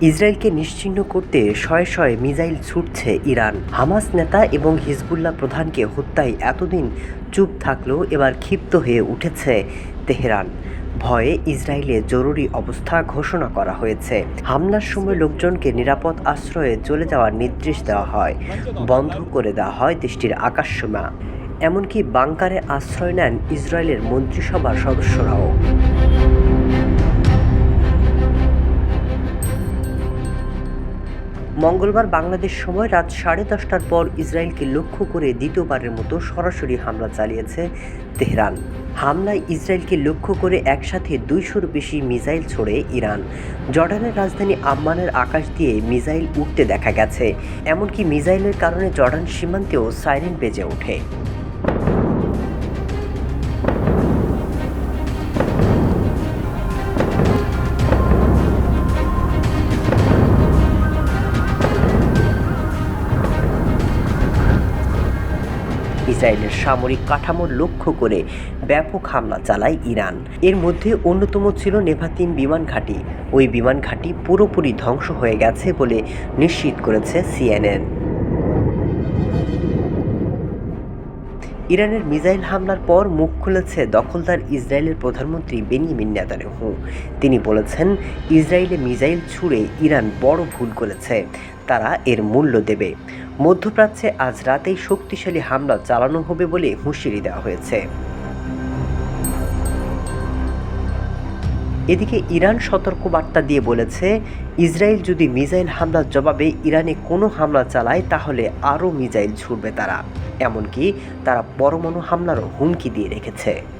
ইসরায়েলকে নিশ্চিহ্ন করতে শয়ে শয়ে মিসাইল ছুটছে ইরান। হামাস নেতা এবং হিজবুল্লাহ প্রধানকে হত্যায় এতদিন চুপ থাকলেও এবার ক্ষিপ্ত হয়ে উঠেছে তেহরান। ভয়ে ইসরায়েলে জরুরি অবস্থা ঘোষণা করা হয়েছে। হামলার সময় লোকজনকে নিরাপদ আশ্রয়ে চলে যাওয়ার নির্দেশ দেওয়া হয়। বন্ধ করে দেওয়া হয় দেশটির আকাশসীমা। এমনকি বাংকারে আশ্রয় নেন ইসরায়েলের মন্ত্রিসভার সদস্যরাও। মঙ্গলবার বাংলাদেশ সময় রাত সাড়ে দশটার পর ইসরায়েলকে লক্ষ্য করে দ্বিতীয়বারের মতো সরাসরি হামলা চালিয়েছে তেহরান। হামলায় ইসরায়েলকে লক্ষ্য করে একসাথে দুইশোর বেশি মিসাইল ছোড়ে ইরান। জর্ডানের রাজধানী আম্মানের আকাশ দিয়ে মিসাইল উঠতে দেখা গেছে। এমনকি মিসাইলের কারণে জর্ডান সীমান্তেও সাইরেন বেজে ওঠে। ইসরায়েলের সামরিক কাঠামোর লক্ষ্য করে ব্যাপক হামলা চালায় ইরান। এর মধ্যে অন্যতম ছিল নেভাতিন বিমান ঘাঁটি। ওই বিমান ঘাঁটি পুরোপুরি ধ্বংস হয়ে গেছে বলে নিশ্চিত করেছে সিএনএন। ইরানের মিসাইল হামলার পর মুখ খুলেছে দখলদার ইসরায়েলের প্রধানমন্ত্রী বেনিয়ামিন নেতানিয়াহু। তিনি বলেছেন, ইসরায়েলে মিসাইল ছুড়ে ইরান বড় ভুল করেছে, তারা এর মূল্য দেবে। মধ্যপ্রাচ্যে আজ রাতেই শক্তিশালী হামলা চালানো হবে বলে হুঁশিয়ারি দেওয়া হয়েছে। এদিকে ইরান সতর্ক বার্তা দিয়ে বলেছে, ইসরায়েল যদি মিসাইল হামলার জবাবে ইরানে কোনো হামলা চালায়, তাহলে আরও মিসাইল ছুড়বে তারা। এমনকি তারা পরমাণু হামলারও হুমকি দিয়ে রেখেছে।